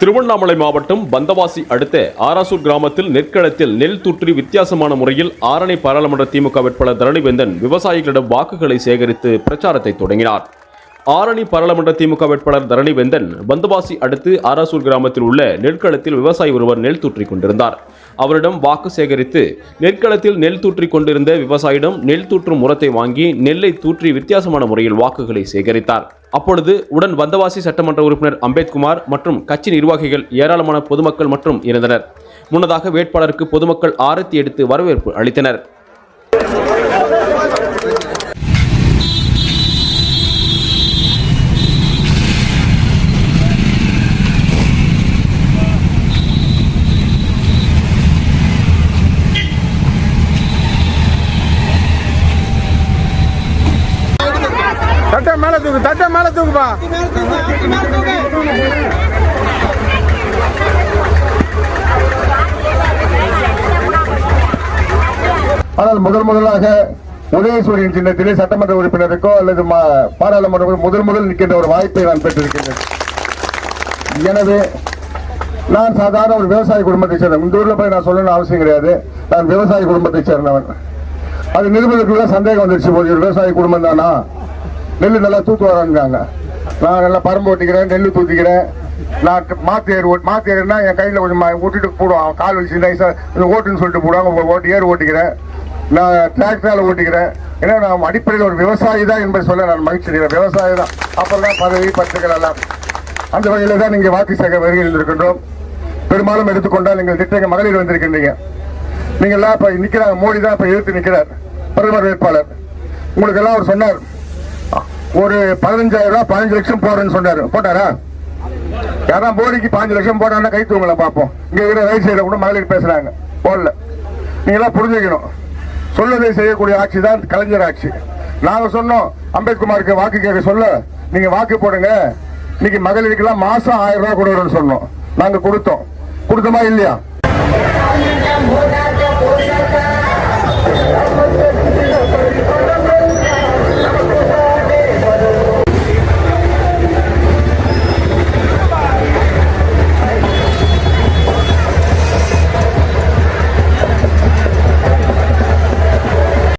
திருவண்ணாமலை மாவட்டம் பந்தவாசி அடுத்த ஆராசூர் கிராமத்தில் நெற்களத்தில் நெல் தூற்றி வித்தியாசமான முறையில் ஆரணி பாராளுமன்ற திமுக வேட்பாளர் தரணிவேந்தன் விவசாயிகளிடம் வாக்குகளை சேகரித்து பிரச்சாரத்தை தொடங்கினார். ஆரணி பாராளுமன்ற திமுக வேட்பாளர் தரணிவேந்தன் பந்தவாசி அடுத்து ஆராசூர் கிராமத்தில் உள்ள நெற்களத்தில் விவசாயி ஒருவர் நெல் தூற்றி கொண்டிருந்தார். அவரிடம் வாக்கு சேகரித்து நெற்களத்தில் நெல் தூற்றிக் கொண்டிருந்த விவசாயிடம் நெல் தூற்றும் முறத்தை வாங்கி நெல்லை தூற்றி வித்தியாசமான முறையில் வாக்குகளை சேகரித்தார். அப்பொழுது உடன் வந்தவாசி சட்டமன்ற உறுப்பினர் அம்பேத்குமார் மற்றும் கட்சி நிர்வாகிகள் ஏராளமான பொதுமக்கள் மற்றும் இருந்தனர். முன்னதாக வேட்பாளருக்கு பொதுமக்கள் ஆரத்தி எடுத்து வரவேற்பு அளித்தனர். தட்டை மேல தூக்கு தட்டை மேல தூக்குப்பா. ஆனால் முதல் முதலாக உதயசூரியன் சின்னத்திலே சட்டமன்ற உறுப்பினருக்கோ அல்லது மா- பாராளுமன்ற முதல் முதல் நிற்கின்ற ஒரு வாய்ப்பை நான் பெற்றிருக்கின்றேன். எனவே நான் சாதாரண ஒரு விவசாய குடும்பத்தை சேர்ந்தவன். இந்த ஊரில் போய் நான் சொல்லணும்னு அவசியம் கிடையாது. நான் விவசாய குடும்பத்தை சேர்ந்தவன். அது நிருபர்களுக்குள்ள சந்தேகம் வந்துருச்சு போது ஒரு விவசாய குடும்பம் தானா நெல் நல்லா தூத்து வராங்க நான் நல்லா பரம்பு ஓட்டிக்கிறேன் நெல் தூத்திக்கிறேன். நான் ட- மாத்து ஏர் ஓட்டு மாத்து ஏறுனா என் கையில் கொஞ்சம் விட்டுட்டு போடுவான். கால் வலிச்சு நைஸாக ஓட்டுன்னு சொல்லிட்டு போடுவாங்க ஓட்டு ஏர் ஓட்டிக்கிறேன். நான் டிராக்டரால் ஓட்டிக்கிறேன். ஏன்னா நான் அடிப்படையில் ஒரு விவசாயி தான் என்பதை சொல்ல நான் மகிழ்ச்சி அடைகிறேன். விவசாயி தான். அப்புறம் தான் பதவி பற்றுகள் எல்லாம். அந்த வகையில் தான் நீங்கள் வாக்கு சேகர் வருகை இருந்திருக்கின்றோம். பெரும்பாலும் எடுத்துக்கொண்டால் நீங்கள் திட்டங்க மகளிர் வந்திருக்கின்றீங்க. நீங்கள் எல்லாம் இப்போ நிக்கிறாங்க. மோடி தான் இப்போ எதிர்த்து நிற்கிறார் பிரதமர் வேட்பாளர். உங்களுக்கு எல்லாம் அவர் சொன்னார். ஒரு பதினஞ்சாயிரம் ரூபாய் பதினஞ்சு லட்சம் போறேன்னு சொன்னாரு. போட்டாரா? யாரா மோடிக்கு பதினஞ்சு லட்சம் போட்டாங்கன்னா கை தூங்கல பார்ப்போம் இங்க இருக்கிற ரைட் சைடில் கூட மகளிர் பேசுறாங்க. போடல. நீங்களாம் புரிஞ்சுக்கணும். சொல்லதை செய்யக்கூடிய ஆட்சி தான் கலைஞர் ஆட்சி. நாங்க சொன்னோம் அம்பேத்குமாருக்கு வாக்கு கேட்க சொல்ல. நீங்க வாக்கு போடுங்க. இன்னைக்கு மகளிருக்கெல்லாம் மாசம் ஆயிரம் ரூபாய் கொடுக்கணும்னு சொன்னோம். நாங்க கொடுத்தோம். கொடுத்தோமா இல்லையா?